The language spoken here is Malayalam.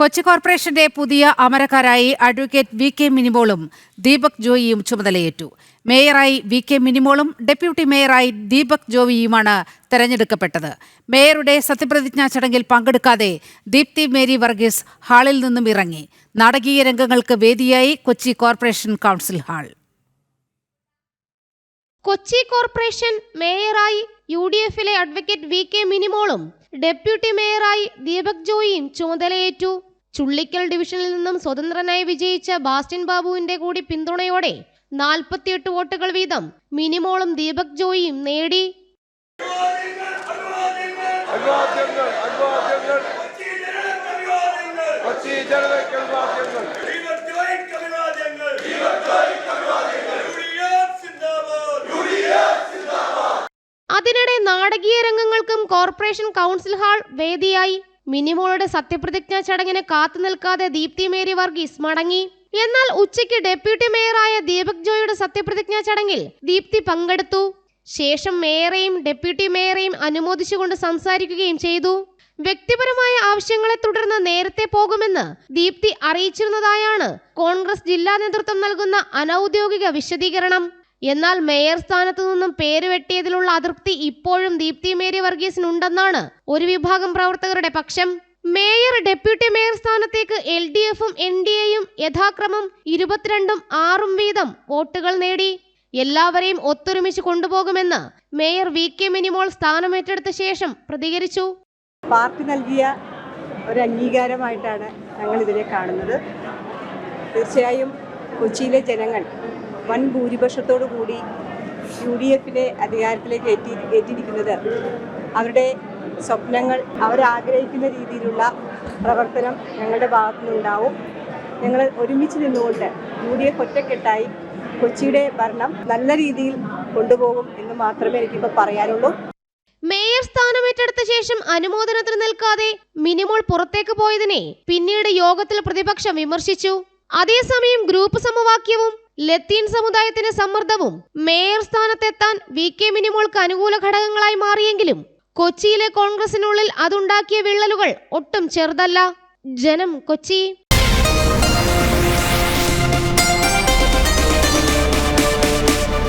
കൊച്ചി കോർപ്പറേഷന്റെ പുതിയ അമരക്കാരായി അഡ്വക്കേറ്റ് വി കെ മിനിമോളും ദീപക് ജോയിയും ചുമതലയേറ്റു. മേയറായി വി കെ മിനിമോളും ഡെപ്യൂട്ടി മേയറായി ദീപക് ജോയിയുമാണ് തെരഞ്ഞെടുക്കപ്പെട്ടത്. മേയറുടെ സത്യപ്രതിജ്ഞാ ചടങ്ങിൽ പങ്കെടുക്കാതെ ദീപ്തി മേരി വർഗീസ് ഹാളിൽ നിന്നും ഇറങ്ങി. നാടകീയ രംഗങ്ങൾക്ക് വേദിയായി Kochi corporation council hall. Kochi corporation മേയറായി U D എഫിലെ അഡ്വക്കേറ്റ് വി കെ മിനിമോളും ഡെപ്യൂട്ടി മേയറായി ദീപക് ജോയിയും ചുമതലയേറ്റു. ചുള്ളിക്കൽ ഡിവിഷനിൽ നിന്നും സ്വതന്ത്രനായി വിജയിച്ച ബാസ്റ്റിൻ ബാബുവിന്റെ കൂടി പിന്തുണയോടെ നാൽപ്പത്തിയെട്ട് വോട്ടുകൾ വീതം മിനിമോളും ദീപക് ജോയിയും നേടി. അതിനിടെ നാടകീയ രംഗങ്ങൾക്കും കോർപ്പറേഷൻ കൗൺസിൽ ഹാൾ വേദിയായി. മിനിമോളുടെ സത്യപ്രതിജ്ഞാ ചടങ്ങിന് കാത്തു നിൽക്കാതെ ദീപ്തി മേരി വർഗീസ് മടങ്ങി. എന്നാൽ ഉച്ചയ്ക്ക് ഡെപ്യൂട്ടി മേയറായ ദീപക് ജോയുടെ സത്യപ്രതിജ്ഞാ ചടങ്ങിൽ ദീപ്തി പങ്കെടുത്തു. ശേഷം മേയറെയും ഡെപ്യൂട്ടി മേയറെയും അനുമോദിച്ചുകൊണ്ട് സംസാരിക്കുകയും ചെയ്തു. വ്യക്തിപരമായ ആവശ്യങ്ങളെ തുടർന്ന് നേരത്തെ പോകുമെന്ന് ദീപ്തി അറിയിച്ചിരുന്നതായാണ് കോൺഗ്രസ് ജില്ലാ നേതൃത്വം നൽകുന്ന അനൌദ്യോഗിക വിശദീകരണം. എന്നാൽ മേയർ സ്ഥാനത്തു നിന്നും പേര് വെട്ടിയതിലുള്ള അതൃപ്തി ഇപ്പോഴും ദീപ്തി മേരി വർഗീസിനുണ്ടെന്നാണ് ഒരു വിഭാഗം പ്രവർത്തകരുടെ പക്ഷം. മേയർ ഡെപ്യൂട്ടി മേയർ സ്ഥാനത്തേക്ക് എൽ ഡി എഫും എൻ ഡി എയും യഥാക്രമം ഇരുപത്തിരണ്ടും ആറും വീതം വോട്ടുകൾ നേടി. എല്ലാവരെയും ഒത്തൊരുമിച്ച് കൊണ്ടുപോകുമെന്ന് മേയർ വി കെ മിനിമോൾ സ്ഥാനമേറ്റെടുത്ത ശേഷം പ്രതികരിച്ചു. പാർട്ടി നൽകിയ ഒരു അംഗീകാരമായിട്ടാണ് ഞങ്ങൾ ഇതിനെ കാണുന്നത്. തീർച്ചയായും കൊച്ചിയിലെ ജനങ്ങൾ വൻ ഭൂരിപക്ഷത്തോടു കൂടി യു ഡി എഫിനെ അധികാരത്തിലേക്ക് ഏറ്റി ഏറ്റിരിക്കുന്നത് അവരുടെ സ്വപ്നങ്ങൾ അവരാഗ്രഹിക്കുന്ന രീതിയിലുള്ള പ്രവർത്തനം ഞങ്ങളുടെ ഭാഗത്തു നിന്നുണ്ടാവും ഞങ്ങൾ ഒരുമിച്ച് നിന്നുകൊണ്ട് യു ഡി എഫ് ഒറ്റക്കെട്ടായി കൊച്ചിയുടെ ഭരണം നല്ല രീതിയിൽ കൊണ്ടുപോകും എന്ന് മാത്രമേ എനിക്കിപ്പോൾ പറയാനുള്ളൂ. മേയർ സ്ഥാനമേറ്റെടുത്ത ശേഷം അനുമോദനത്തിന് നിൽക്കാതെ മിനിമോൾ പുറത്തേക്ക് പോയതിനെ പിന്നീട് യോഗത്തിൽ പ്രതിപക്ഷം വിമർശിച്ചു. അതേസമയം ഗ്രൂപ്പ് സമവാക്യവും ലത്തീൻ സമുദായത്തിന്റെ സമ്മർദ്ദവും മേയർ സ്ഥാനത്തെത്താൻ വി കെ മിനിമോൾക്ക് അനുകൂല ഘടകങ്ങളായി മാറിയെങ്കിലും കൊച്ചിയിലെ കോൺഗ്രസിനുള്ളിൽ അതുണ്ടാക്കിയ വിള്ളലുകൾ ഒട്ടും ചെറുതല്ല. ജനം കൊച്ചി